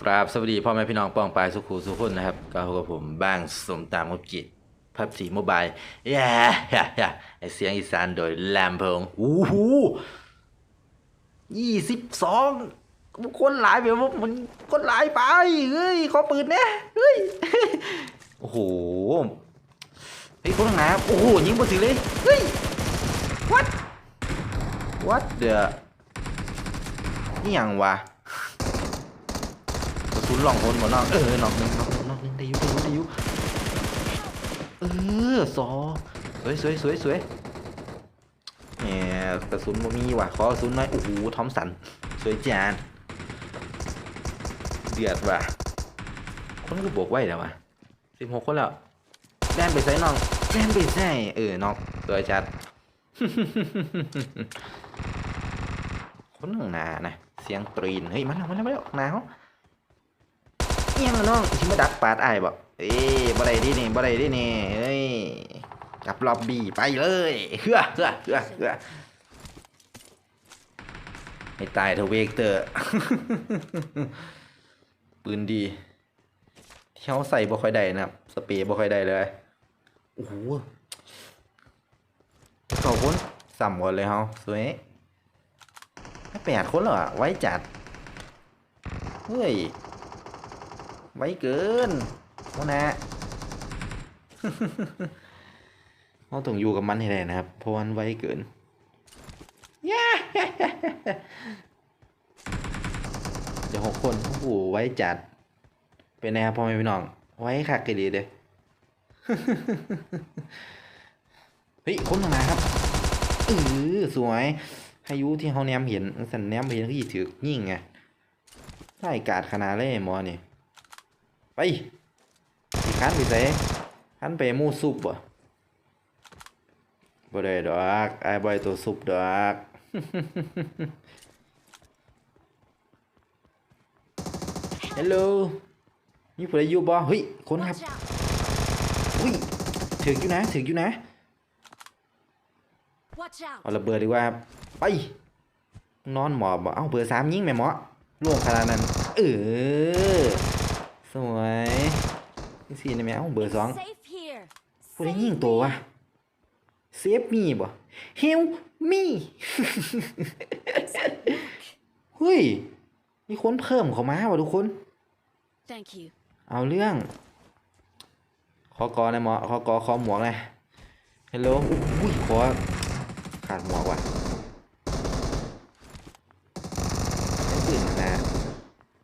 กราบสวัสดีพ่อแม่พี่น้องป้องปลายสุขูสุขคนนะครับก็พบกับผมบ้างสมตามมุกิจพับสีโมบายแย่แย่แย่ไอเสียงอีสานโดยแลมเพิงอู้หูยี่สิบสองคนหลายแบบว่ามันคนหลายไปเฮ้ยขอปืนเนี่ยเฮ้ยโอ้โหเฮ้ยคนข้างหน้าโอ้โหยิงบนถึงเลยเฮ้ย what what the นี่ยังวะ หลองหนหมดน้องเออน้องหนึ่งน้องหนึ่งน้องหนึ่งได้อยุได้อยุได้อยุเออสอสวยสวยสวยสวยแหมกระสุนบ่มีว่ะขอกระสุนหน่อยโอ้โหทอมสันสวยจานเดือดว่ะคนก็บวกไว้แล้วว่ะสิบหกคนแล้วแดนไปใส่น้องแดนไปใส่เออน้องสวยจัดคนหนึ่งนานะเสียงตรีนเฮ้ยมาแล้วมาแล้วมาแล้วหนาว อียงน้องที่มาดักปาดไอ้ายบ่เอ้ยบ่ได้ดินี่บ่ได้ดินี่เอ้ยกับล็อบบี้ไปเลยเฮือเฮือเฮือเฮือให้ตายเถอเวกเตอร์ปืนดีที่เขาใส่บ่ค่อยได้นะครับ สเปรย์บ่ค่อยได้เลยโอ้โหเก้าคนสามคนเลยเฮาสวยแปดคนเหรอไว้จัด เฮ้ย ไว้เกินโมนะเราต้องอยู่กับมันให้ได้นะครับ เพราะมันไว้เกินย่าเดี๋ยวหกคนโอ้โหไว้จัด เป็นไงครับพ่อแม่พี่น้อง ไว้คักกันดีเด้เฮ้ยคนข้างหน้าครับเออสวยพายุที่เขาแนมเห็นสันแนมเห็นก็ยี่ถือยิ่งไงไล่กาดขนาดเล่หมอนี่ ไปสิคันไปใส่คันไปมูซุปบ่บ่ได้ดอกไอ้บอยตัวซุปดอกฮัลโหลมีผู้ใดอยู่บ่เฮ้ยคนครับเฮ้ยถึกอยู่นะถึกอยู่นะเอาระเบิดดีกว่าไปนอนหมอบ่เอ้าเบอร์สามยิงแม่หมอล่วงขนาดนั้นเออ สวยนี่สี่นี่แม่เอ้าเบอร์สอง Safe here. ผู้ได้ Save ยิงตัว me. วะเซฟมีบ่เฮลมีเฮ้ยมีคนเพิ่มเข้ามาว่ะทุกคน Thank you. เอาเรื่อง ขอกอนะหมอขอกอขอหมวกหนะฮัลโหลอุ้ยขอขาดหมวกว่ะไม่ตื่นนะ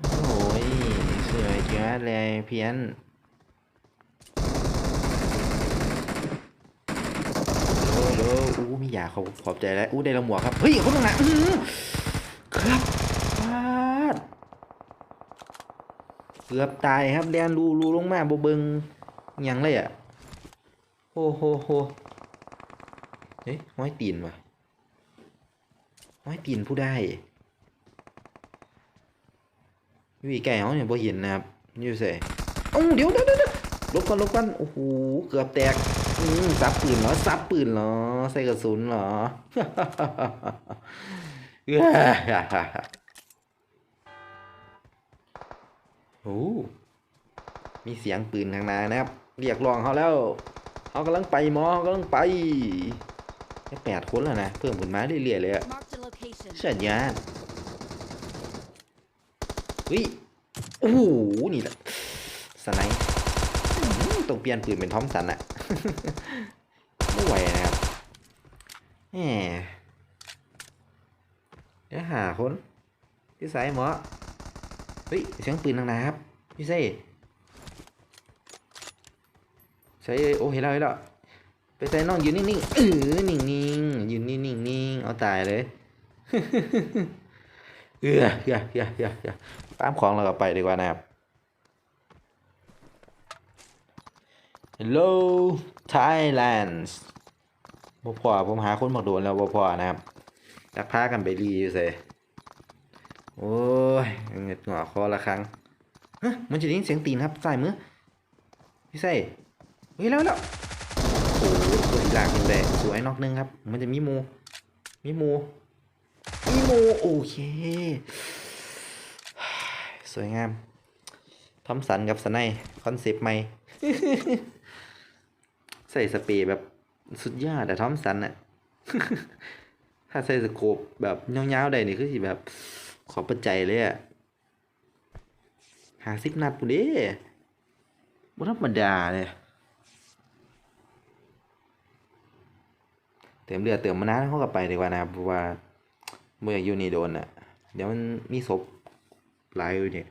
โอ้ยส วยจังเลยเพี้ยนโอ้โหอู้มียาเขาขอบใจแล้วอู้ได้ละหมวกครับ เฮ้ยคนตรงนั้นครับพลาดเกือบตายครับแดนรูรูลงมาบ่เบิงยังเลยอะโอ้โหโหเฮ้ยห้อยตีนว่ะห้อยตีนผู้ได้อยู่อีกไก่เขาเนี่ยบ่เห็นนะครับ อยู่เสเอ้าเดี๋ยวเดี๋ยวเดี๋ยวเดี๋ยวลบกันลบกันโอ้โหเกือบแตกอืมซับปืนเหรอซับปืนเหรอใส่กระสุนเหรอโอ้มีเสียงปืนทางหนานะครับ เรียกร้องเขาแล้วเขากำลังไปหมอเขากำลังไปแค่แปดคนแล้วนะ เพิ่มขึ้นมาเรื่อยๆเลยอะ Marked a location. สัญญาณเฮ้ย โอ้โหนี่แหละสไนป์ต้องเปลี่ยนปืนเป็นทอมสันอะไม่ไหวนะครับแหมเดี๋ยวหาคนพี่สายหมอเฮ้ยเสียงปืนทางไหนครับพี่เซ่ใส่โอ้เห็นแล้วเห็นแล้วไปใส่น้องยืนนิ่งๆเออนิ่งๆยืนนิ่งๆเอาตายเลย เอือเอือเอือเอือเอือตามของเราก็ไปดีกว่านะครับ Hello Thailand บ่พอผมหาคนมาโดนแล้วบ่พอนะครับจักพากันไปรีอยู่เซ่โอ้ยเงือดหงอคอละครั้งฮะมันจะได้ยินเสียงตีนครับใส่มือพี่เซ่เฮ้ยแล้วแล้วโอ้โหตัวอีหลากอยู่เลยสวยนอกนึงครับ มันจะมีมูมีมู มีหมูโอเค สวยงามทอมสันกับสไนคอนเซปต์ใหม่ ใส่สเปรย์แบบสุดยอดแต่ทอมสันอะถ้าใส่สโคปแบบยาวๆได้นี่คือสิแบบขอประใจยเลยอะหาสิบนัดปุ่นเด้บ่ธรรมดาเลยเติมเลือดเติมมานะเขากับไปดีกว่านะเพราะว่า เมื่ออยู่นี่โดนอะ เดี๋ยวมันมีศพหลายอยู่เนี่ย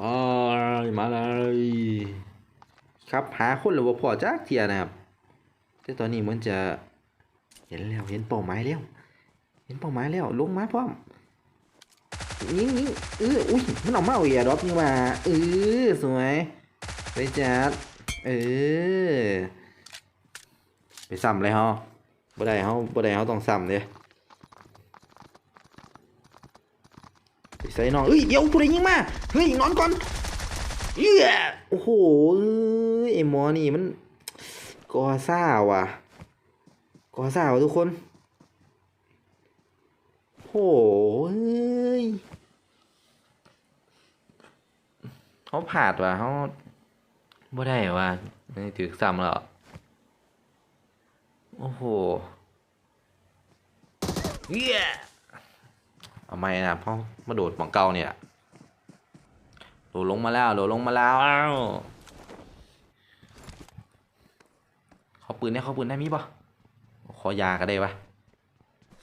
อ๋อมาเลยครับหาคนหรือว่าพอจักเทียนะครับ แต่ตอนนี้มันจะเห็นแล้วเห็นเป้าหมายแล้ว เห็นเป้าหมายแล้วลงมาพร้อมยิงยิงเอออุ้ยมันออกมาเอาเอียดรอปนี่มาเออสวยไปจัด เออ ไปซ้ำเลยฮะบ่ได้เฮาบ่ได้เฮาต้องซ้ำเด้ไปใส่น้องเอ้ยเดี๋ยวผู้ใดยิงมา เฮ้ยนอนก่อนเอ้ยโอ้โหเอ้ยไอ้หมอนี่มันกอซ่าว่ะกอซ่าว่ะทุกคนโอ้ยเขาผาดว่ะเขา บ่ได้ว่ะนี่ถือซ้ำแล้วโอ้โหเย้เอาไม่นะเพราะมาโดดหมองเก่าเนี่ยโดดลงมาแล้วโดดลงมาแล้วเขาปืนได้เขาปืนได้มีปะขอยาก็ได้ปะ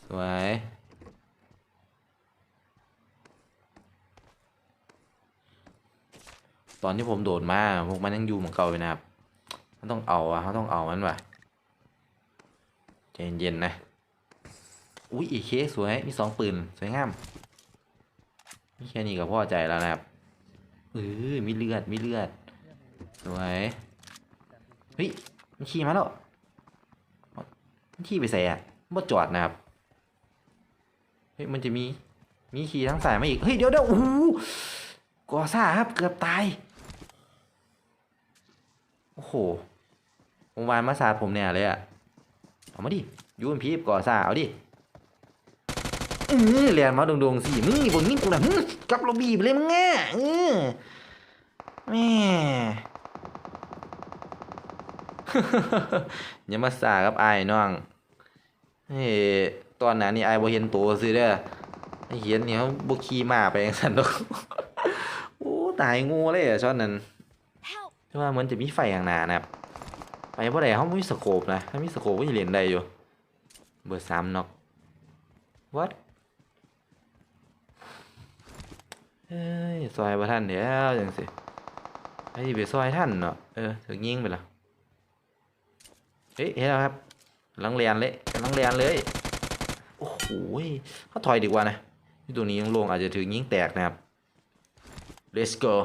สวย ตอนที่ผมโดดมาพวกมันยังอยู่เหมือนเก่าอยู่นะครับมันต้องเอาอะเขาต้องเอามันว่ะใจเย็นๆนะอุ้ยอีเคสวยมีสองปืนสวยงามมีแค่นี้ก็พอใจแล้วนะครับเออมีเลือดมีเลือดสวยเฮ้ยมันขี่มาแล้วมันขี่ไปใส่อะบ่จอดนะครับเฮ้ยมันจะมีมีขี่ทั้งสายมาอีกเฮ้ยเดี๋ยวเดี๋ยวโอ้โหก่อซ่าครับเกือบตาย โอ้โหวงวานมาสาดผมเนี่ยเลยอะเอามาดิยูนพีบก่อซาเอาดิเออเรียนมาดงๆสิมึงนี่บนนี่กูนะมึงกลับเราบีบเลยมึงอะเออแม่อย่ามาสากับไอ้น้องเฮ้ตอนนั้นนี่ไอ้บ่เห็นตัวซื้อเด้อเห็นเนี่ยเขาบ่ขี่ม้าไปจังซั่นดอกโอ้ตายงูเลยอะช็อตนั้น แต่ว่าเหมือนจะมีไฟข้างหนานะครับ ไปเพราะใดเขาไม่มีสโคปนะถ้ามีสโคปก็จะเรียนได้อยู่ เบอร์สามน็อก what เฮ้ยซอยบ่ท่านเดี๋ยวจังสิไอ้ที่ไปซอยท่านเนาะเออถึงยิงไปละเฮ้ยเห็นแล้วครับลังเรียนเลยลังเรียนเลยโอ้โหเขาถอยดีกว่านะที่ตัวนี้ยังลงอาจจะถึงยิงแตกนะครับ let's go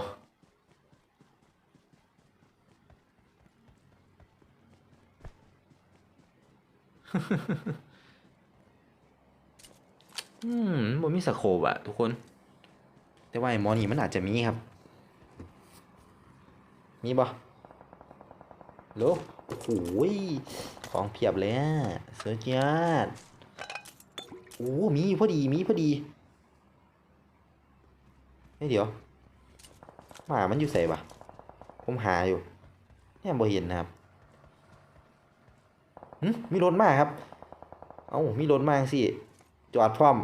อืมมันมีสโคปอะทุกคน แต่ว่าไอ้มอนี่มันอาจจะมีครับ มีบ่โลโอ้โหยของเพียบเลยอะเสือยอดโอ้มีพอดี มีพอดีเฮ้ยเดี๋ยวหมามันอยู่ใส่ปะผมหาอยู่เนี่ยบ่เห็นนะครับ มีรถมาครับ เอ้ามีรถมาสิ จอดพร้อม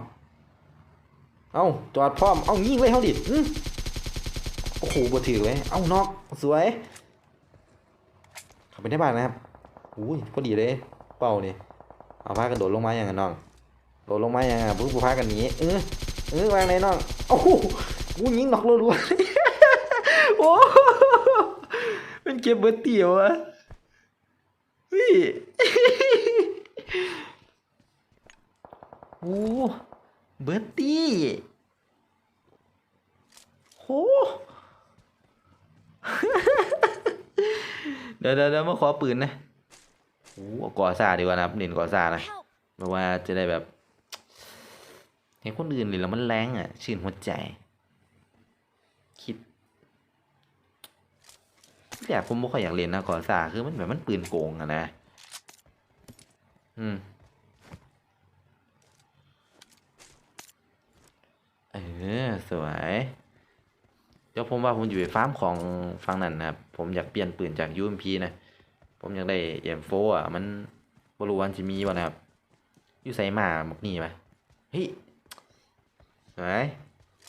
เอ้าจอดพร้อม เอ้ายิงไว้เขาดิอื้อโอ้โหบ่ถือไว้เอ้านอกสวยขับไปได้บ้านนะครับอุ้ยพอดีเลย เป้านี่เอาพากันโดดลงมาอย่างนั้นน้อง โดดลงมาอย่างนั้นปุ๊บพากันหนีเออเออวางไหนน้องโอ้โหกูยิงนอกรัวๆโอ้โหมันเก็บเบิร์เตี๋ยวอะ เฮ้ยโอ้เบิร์ตตี้โหเดี๋ยวเดี๋ยวเดี๋ยวมาขอปืนนะโอ้เอาก่อซาดีกว่านะครับเน้นก่อซานะ Help! เพราะว่าจะได้แบบเห็นคนอื่นเลยแล้วมันแรงอะ ชื่นหัวใจ แต่ผมไม่ค่อยอยากเรียนนะก่อนซาคือมันแบบมันปืนโกงอะนะ อืมเออสวยเดี๋ยวผมว่าผมอยู่ไปฟาร์มของฟังนั้นนะครับ ผมอยากเปลี่ยนปืนจากยูเอ็มพีนะ ผมอยากได้เอ็มโฟอะ มันบรูวันจะมีวะนะครับยูไซมาหมกนี่ไหมเฮ้ยสวย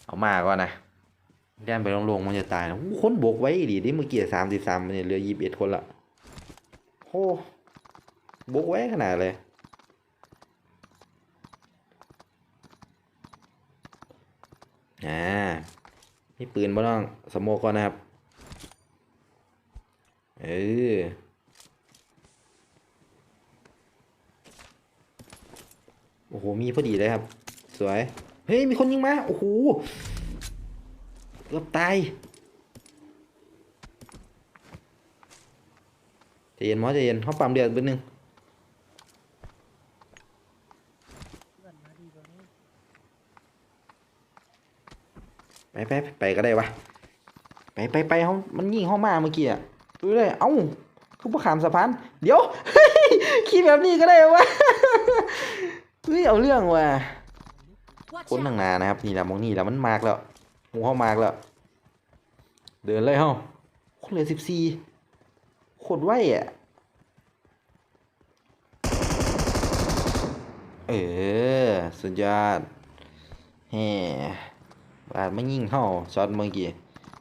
เอามาก่อนนะ แดนไปลงๆมันจะตายนะคนบวกไว้ดีดิเมื่อกี้สามสิบสามมันเนี่ยเหลือยี่สิบเอ็ดคนละโอ้บวกไว้ขนาดเลยอ่านี่ปืนบ่ต้องสโมก่อนนะครับ เออโอ้โห มีพอดีเลยครับ สวย เฮ้ย มีคนยิงมา โอ้โห เกือบตายใจเย็นหมอใจเย็นเขาปั๊มเดือดบนหนึ่งไปไปไปไปก็ได้วะไปไปไปเขามันยิงเขามาเมื่อกี้อะดูเลยเอ้าคือประขามสะพาน เดี๋ยวขี่แบบนี้ก็ได้วะเฮ้ยเอาเรื่องว่ะ Watch คนตั้งนานนะครับ นี่แหละมองนี่แหละมันมากแล้ว หมูเข้ามากแล้ว เดินเลยเฮ้าคนเหลือสิบสี่โคตรไวอะ เออ สุดยอดแฮ่บาดไม่ยิงเข้าช็อตเมื่อกี้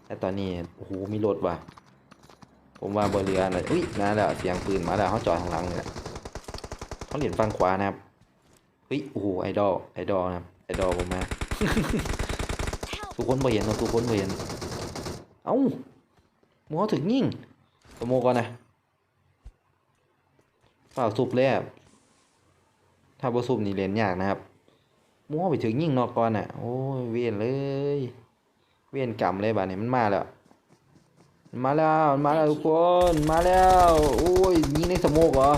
แต่ตอนนี้โอ้โหมีรถว่ะ ผมว่าบนเรือนะอุ้ยมาแล้วเสียงปืนมาแล้วเขาจอดข้างหลังเนี่ยเขาเหรียญฝั่งขวานะครับเฮ้ยโอ้โหไอดอลไอดอลนะครับไอดอลผมมา ทุกคนบ่เห็นนะทุกคนบ่เห็น เอ้าหมัวถึงยิงสโมก่อนนะเปล่าสุบเลยอะถ้าบ่สุบนี่เล่นยากนะครับหมัวไปถึงยิงนอกก่อนอะ โอ้ยเวียนเลย เวียนกรรมเลยบัดนี้มันมาแล้วมาแล้วมาแล้วทุกคนมาแล้วโอ้ยยิงในสโมกเหรอ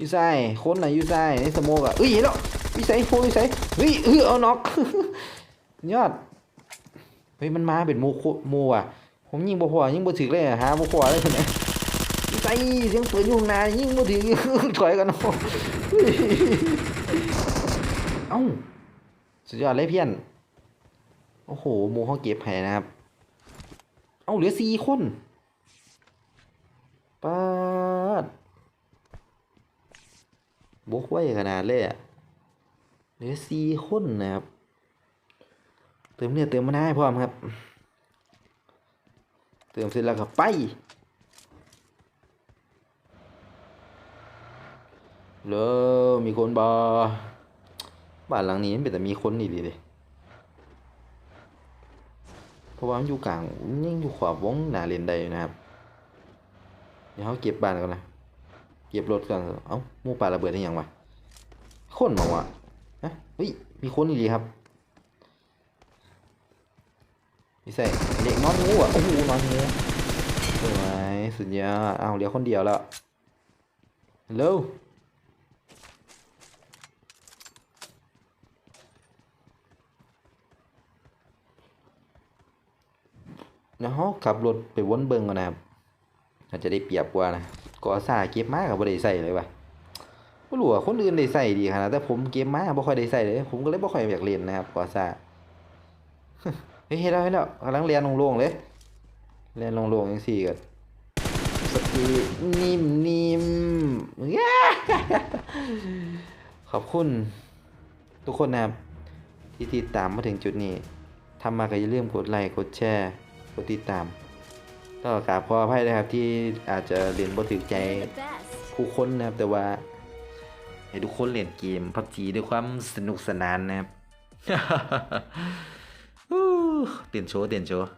ยูไซคนน่ะอยู่ไซในสโมกอะเอ้ยเห็นแล้ววิสัยโฟวิสัยเฮ้ยเออเอาน็อกยอด เฮ้ยมันมาเป็นมูโคหมูอะผมยิงบ่พอยิงบ่ถึกเลยอะหาบ่พอเลยคนนี้ใส่เสียงปืนอยู่ข้างหน้ายิงบ่ถึกถอยกันเอาเฮ้ยเอ้าสุดยอดเลยเพี้ยนโอ้โหหมูเขาเก็บให้นะครับ เอ้าเหลือสี่คนปาดบกไว้ขนาดเลยอะเหลือสี่คนนะครับ เติมเลือดเติมมาให้พร้อมครับ เติมเสร็จแล้วก็ไปเริ่มมีคนบอบ้านหลังนี้มันเป็นแต่มีคนนี่ดีเลยเพราะว่ามันอยู่กลางมันยังอยู่ขวบวงหนาเลนใดอยู่นะครับ เดี๋ยวเขาเก็บบ้านก่อนนะ เก็บรถก่อนเอ้ามูป่าระเบิดได้ยังวะคนมาวะฮะเฮ้ยมีคนนี่ดีครับ นี่ใส่เด็กนอนงูอะโอ้โหนอนงูสวยสุดยอดเอาเหลือคนเดียวแล้วเร็วเดี๋ยวเขาขับรถไปวนเบิงก่อนนะครับอาจจะได้เปรียบกว่านะก่อสร้าเก็บมากับบ่ได้ใส่เลยว่ะไม่รู้ว่าคนอื่นได้ใส่ดีขนาดแต่ผมเก็บมากบ่ค่อยได้ใส่เลย ผมก็เลยบ่ค่อยอยากเล่นนะครับก่อสร้า เฮ้ยเห็นแล้วเห็นแล้วกำลังเรียนโล่งๆเลยเรียนโล่งๆยังสี่กันสกีนิ่มนิ่มขอบคุณ ทุกคนนะครับที่ติดตามมาถึงจุดนี้ทำมาก็อย่าลืมกดไลค์กดแชร์กดติดตามก็กราบขออภัยนะครับที่อาจจะเรียนบ่ถึงใจผู้คนนะครับแต่ว่าให้ทุกคนเล่นเกมพับจีด้วยความสนุกสนานนะครับ เตียนโชว์เตียนโชว์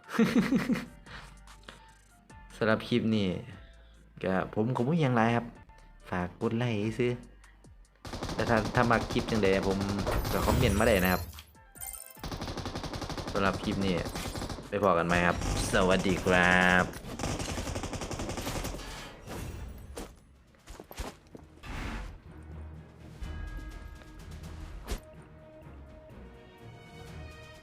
สำหรับคลิปนี้ก็ผมคงไม่ยังไรครับ ฝากกดไลค์ซื้อแต่ถ้าถ้ามาคลิปจังใดผมก็คอมเมนต์มาได้นะครับสำหรับคลิปนี้ไปพอกันไหมครับ สวัสดีครับ